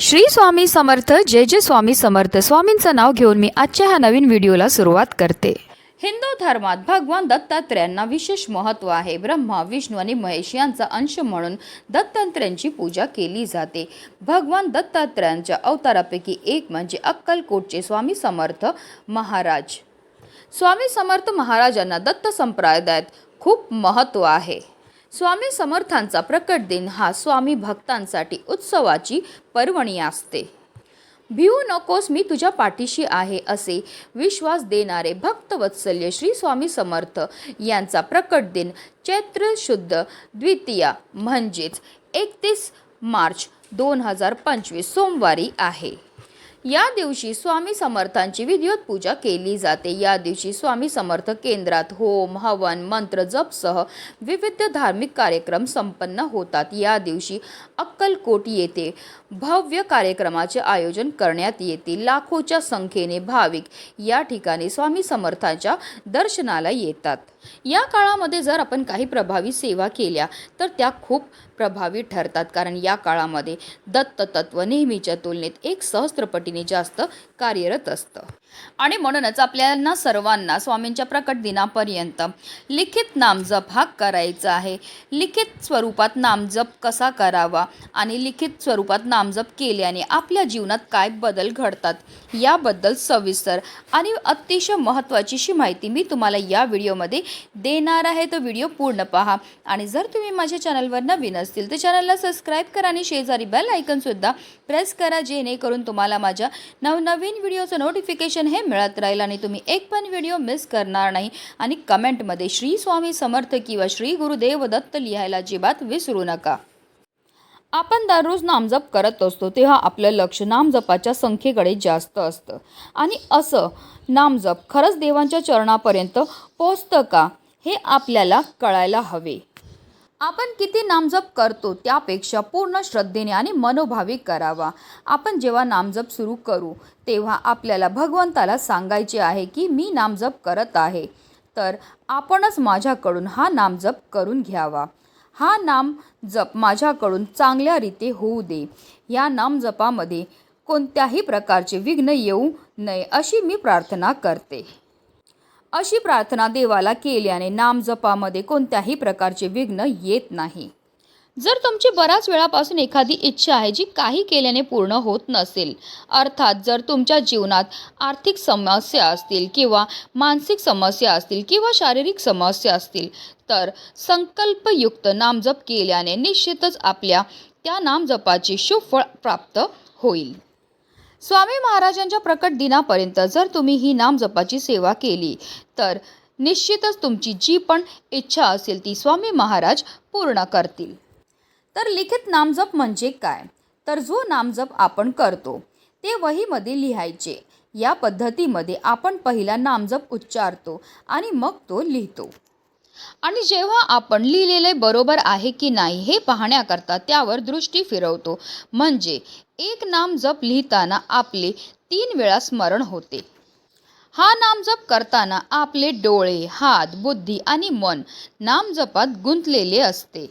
श्री स्वामी समर्थ जय जय स्वामी समर्थ. स्वामींचं नाव घेऊन मी आजच्या ह्या नवीन व्हिडिओला सुरुवात करते. हिंदू धर्मात भगवान दत्तात्र्यांना विशेष महत्त्व आहे. ब्रह्मा विष्णू आणि महेश यांचा अंश म्हणून दत्तात्र्यांची पूजा केली जाते. भगवान दत्तात्र्यांच्या अवतारापैकी एक म्हणजे अक्कलकोटचे स्वामी समर्थ महाराज. स्वामी समर्थ महाराजांना दत्त संप्रदायात खूप महत्त्व आहे. स्वामी समर्थांचा प्रकट दिन हा स्वामी भक्तांसाठी उत्सवाची पर्वणी असते. भिवू नकोस मी तुझ्या पाठीशी आहे असे विश्वास देणारे भक्तवत्सल्य श्री स्वामी समर्थ यांचा प्रकट दिन चैत्र शुद्ध द्वितीया म्हणजेच एकतीस मार्च दोन हजार पंचवीस सोमवारी आहे. या दिवशी स्वामी समर्थांची विधिवत पूजा केली जाते. या दिवशी स्वामी समर्थ केंद्रात होम हवन मंत्र जपसह विविध धार्मिक कार्यक्रम संपन्न होतात. या दिवशी अक्कलकोट येथे भव्य कार्यक्रमाचे आयोजन करण्यात येते लाखोच्या संख्येने भाविक या ठिकाणी स्वामी समर्थांच्या दर्शनाला येतात. या काळामध्ये जर आपण काही प्रभावी सेवा केल्या तर त्या खूप प्रभावी ठरतात. कारण या काळामध्ये दत्त तत्व नेहमीच्या तुलनेत एक सहस्त्रपटीने जास्त कार्यरत असतं. आणि म्हणूनच आपल्याला सर्वांना स्वामींच्या प्रकट दिनापर्यंत लिखित नामजप हा करायचा आहे. लिखित स्वरूपात नामजप कसा करावा आणि लिखित स्वरूपात नामजप केल्याने आपल्या जीवनात काय बदल घडतात याबद्दल सविस्तर आणि अतिशय महत्त्वाचीशी माहिती मी तुम्हाला या व्हिडिओमध्ये देणार आहे. तर व्हिडिओ पूर्ण पहा आणि जर तुम्ही माझ्या चॅनलवर नवीन असतील तर चॅनलला सबस्क्राईब करा आणि शेजारी बेल आयकनसुद्धा प्रेस करा जेणेकरून तुम्हाला माझ्या नवनवीन व्हिडिओचं नोटिफिकेशन हे मिळत राहील आणि तुम्ही एक पण व्हिडिओ मिस करणार नाही. आणि कमेंटमध्ये श्री स्वामी समर्थ किंवा श्री गुरुदेव दत्त लिहायला अजिबात विसरू नका. आपण दररोज नामजप करत असतो तेव्हा आपलं लक्ष नामजपाच्या संख्येकडे जास्त असतं. आणि असं नामजप खरंच देवांच्या चरणापर्यंत पोचतं का हे आपल्याला कळायला हवे. आपण किती नामजप करतो त्यापेक्षा पूर्ण श्रद्धेने आणि मनोभावी करावा. आपण जेव्हा नामजप सुरू करू तेव्हा आपल्याला भगवंताला सांगायचे आहे की मी नामजप करत आहे. तर आपणच माझ्याकडून हा नामजप करून घ्यावा. हा नाम जप माझ्याकडून चांगल्या रीते होऊ दे. या नामजपामध्ये कोणत्याही प्रकारचे विघ्न येऊ नये अशी मी प्रार्थना करते. अशी प्रार्थना देवाला केल्याने नामजपामध्ये कोणत्याही प्रकारचे विघ्न येत नाही. जर तुमची बऱ्याच वेळापासून एखादी इच्छा आहे जी काही केल्याने पूर्ण होत नसेल अर्थात जर तुमच्या जीवनात आर्थिक समस्या असतील किंवा मानसिक समस्या असतील किंवा शारीरिक समस्या असतील तर संकल्पयुक्त नामजप केल्याने निश्चितच आपल्या त्या नामजपाचे शुभ फळ प्राप्त होईल. स्वामी महाराजांच्या प्रकट दिनापर्यंत जर तुम्ही ही नामजपाची सेवा केली तर निश्चितच तुमची जी पण इच्छा असेल ती स्वामी महाराज पूर्ण करतील. तर लिखित नामजप म्हणजे काय? तर जो नामजप आपण करतो ते वहीमध्ये लिहायचे. या पद्धतीमध्ये आपण पहिला नामजप उच्चारतो आणि मग तो लिहितो. आणि जेव्हा आपण लिहिलेले बरोबर आहे की नाही हे पाहण्याकरता त्यावर दृष्टी फिरवतो. म्हणजे एक नाम जप लिहिताना आपले तीन वेळा स्मरण होते. हा नामजप करताना आपले डोळे हात बुद्धी आणि मन नामजपात गुंतलेले असते.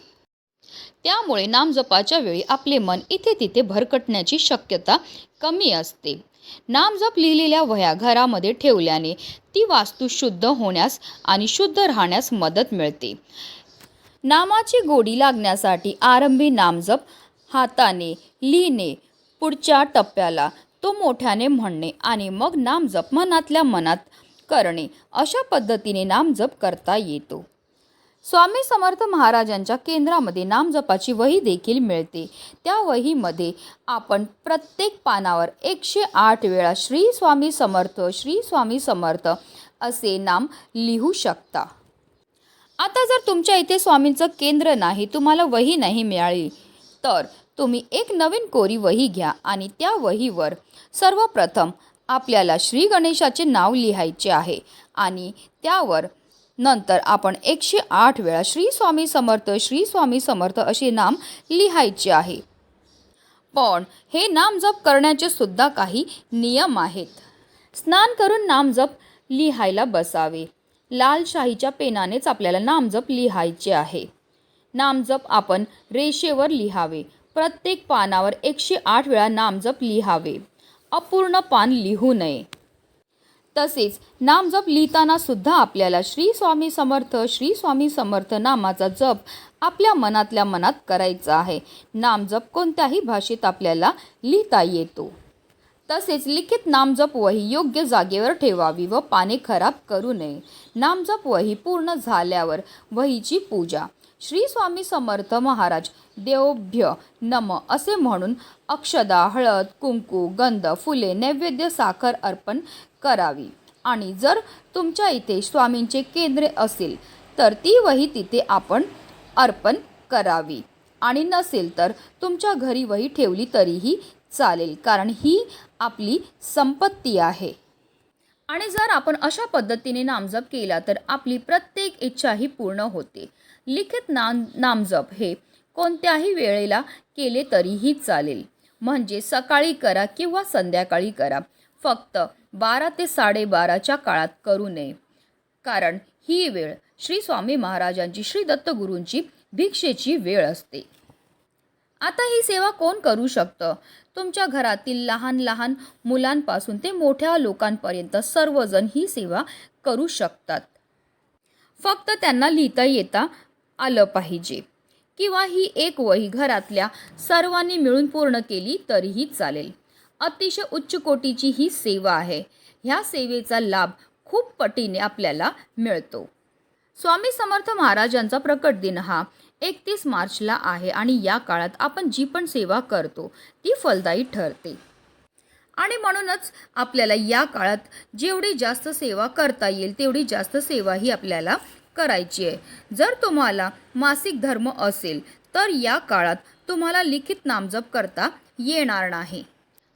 त्यामुळे नामजपाच्या वेळी आपले मन इथे तिथे भरकटण्याची शक्यता कमी असते. नामजप लिहिलेल्या वह्या घरामध्ये ठेवल्याने ती वास्तू शुद्ध होण्यास आणि शुद्ध राहण्यास मदत मिळते. नामाची गोडी लागण्यासाठी आरंभी नामजप हाताने लिहिणे पुढच्या टप्प्याला तो मोठ्याने म्हणणे आणि मग नामजप मनातल्या मनात करणे अशा पद्धतीने नामजप करता येतो. स्वामी समर्थ महाराजांच्या केंद्रामध्ये नामजपाची वही देखील मिळते. त्या वहीमध्ये आपण प्रत्येक पानावर एकशे आठ वेळा श्री स्वामी समर्थ श्री स्वामी समर्थ असे नाम लिहू शकता. आता जर तुमच्या इथे स्वामींचं केंद्र नाही तुम्हाला वही नाही मिळाली तर तुम्ही एक नवीन कोरी वही घ्या आणि त्या वहीवर सर्वप्रथम आपल्याला श्री गणेशाचे नाव लिहायचे आहे आणि त्यावर नंतर आपण एकशे आठ वेळा श्री स्वामी समर्थ श्री स्वामी समर्थ असे नाम लिहायचे आहे. पण हे नाम जप करण्याचे सुद्धा काही नियम आहेत. स्नान करून नामजप लिहायला बसावे. लाल शाहीच्या पेनानेच आपल्याला नामजप लिहायचे आहे. नामजप आपण रेषेवर लिहावे. प्रत्येक पानावर एकशे आठ वेळा नामजप लिहावे. अपूर्ण पान लिहू नये. तसेच नामजप लिहिताना सुद्धा आपल्याला श्री स्वामी समर्थ श्री स्वामी समर्थ नामाचा जप आपल्या मनातल्या मनात करायचा आहे. नामजप कोणत्याही भाषेत आपल्याला लिहिता येतो. तसेच लिखित नामजप वही योग्य जागेवर ठेवावी व पाने खराब करू नये. नामजप वही पूर्ण झाल्यावर वहीची पूजा. श्री स्वामी समर्थ महाराज देवभ्य नम असे म्हणून अक्षदा हळद कुंकू गंध फुले नैवेद्य साखर अर्पण करावी. आणि जर तुमच्या इथे स्वामींचे केंद्रे असेल तर ती वही तिथे आपण अर्पण करावी. आणि नसेल तर तुमच्या घरी वही ठेवली तरीही चालेल कारण ही आपली संपत्ती आहे. आणि जर आपण अशा पद्धतीने नामजप केला तर आपली प्रत्येक इच्छाही पूर्ण होते. लिखित नाम नामजप हे कोणत्याही वेळेला केले तरीही चालेल. म्हणजे सकाळी करा किंवा संध्याकाळी करा. फक्त बारा ते साडेबाराच्या काळात करू नये. कारण ही वेळ श्री स्वामी महाराजांची श्री दत्तगुरूंची भिक्षेची वेळ असते. आता ही सेवा कोण करू शकतं? तुमच्या घरातील लहान लहान मुलांपासून ते मोठ्या लोकांपर्यंत सर्वजण ही सेवा करू शकतात. फक्त त्यांना लिहिता येता आलं पाहिजे. किंवा ही एक वही घरातल्या सर्वांनी मिळून पूर्ण केली तरीही चालेल. अतिशय उच्च कोटीची ही सेवा आहे. ह्या सेवेचा लाभ खूप पटीने आपल्याला मिळतो. स्वामी समर्थ महाराजांचा प्रकट दिन हा एकतीस मार्चला आहे आणि या काळात आपण जी पण सेवा करतो ती फलदायी ठरते. आणि म्हणूनच आपल्याला या काळात जेवढी जास्त सेवा करता येईल तेवढी जास्त सेवा ही आपल्याला करायची आहे. जर तुम्हाला मासिक धर्म असेल तर या काळात तुम्हाला लिखित नामजप करता येणार नाही.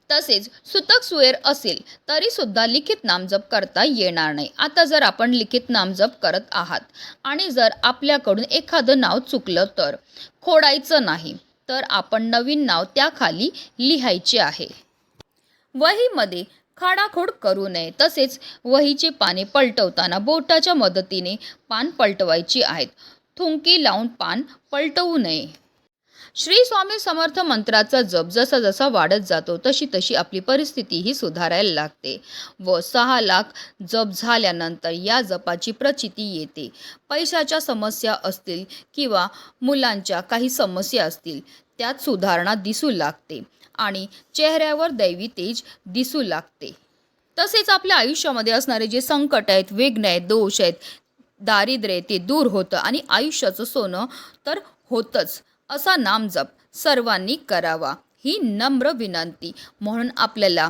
तसेच सुतक सुएर असेल तरी सुद्धा लिखित नामजप करता येणार नाही. आता जर आपण लिखित नामजप करत आहात आणि जर आपल्याकडून एखादं नाव चुकलं तर खोडायचं नाही तर आपण नवीन नाव त्याखाली लिहायचे आहे. वहीमध्ये खाडाखोड करू नये. तसेच वहीचे पाने पलटवताना बोटाच्या मदतीने पान पलटवायची आहेत. थुंकी लावून पान पलटवू नये. श्री स्वामी समर्थ मंत्राचा जप जसा जसा वाढत जातो तशी तशी आपली परिस्थितीही सुधारायला लागते. व सहा लाख जप झाल्यानंतर या जपाची प्रचिती येते. पैशाच्या समस्या असतील किंवा मुलांच्या काही समस्या असतील त्यात सुधारणा दिसू लागते आणि चेहऱ्यावर दैवी तेज दिसू लागते. तसेच आपल्या आयुष्यामध्ये असणारे जे संकट आहेत विघ्न आहेत दोष आहेत दारिद्र्य ते दूर होतं आणि आयुष्याचं सोनं तर होतंच. असा नामजप सर्वांनी करावा. ही नम्र विनंती. म्हणून आपल्याला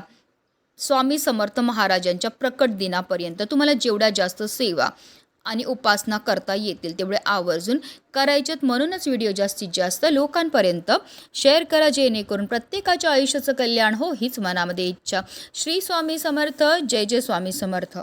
स्वामी समर्थ महाराजांच्या प्रकट दिनापर्यंत तुम्हाला जेवढ्या जास्त सेवा आणि उपासना करता येतील तेवढे आवर्जून करायच्यात म्हणूनच व्हिडिओ जास्तीत जास्त लोकांपर्यंत शेअर करा जेणेकरून प्रत्येकाच्या आयुष्याचं कल्याण हो हीच मनामध्ये इच्छा. श्री स्वामी समर्थ. जय जय स्वामी समर्थ.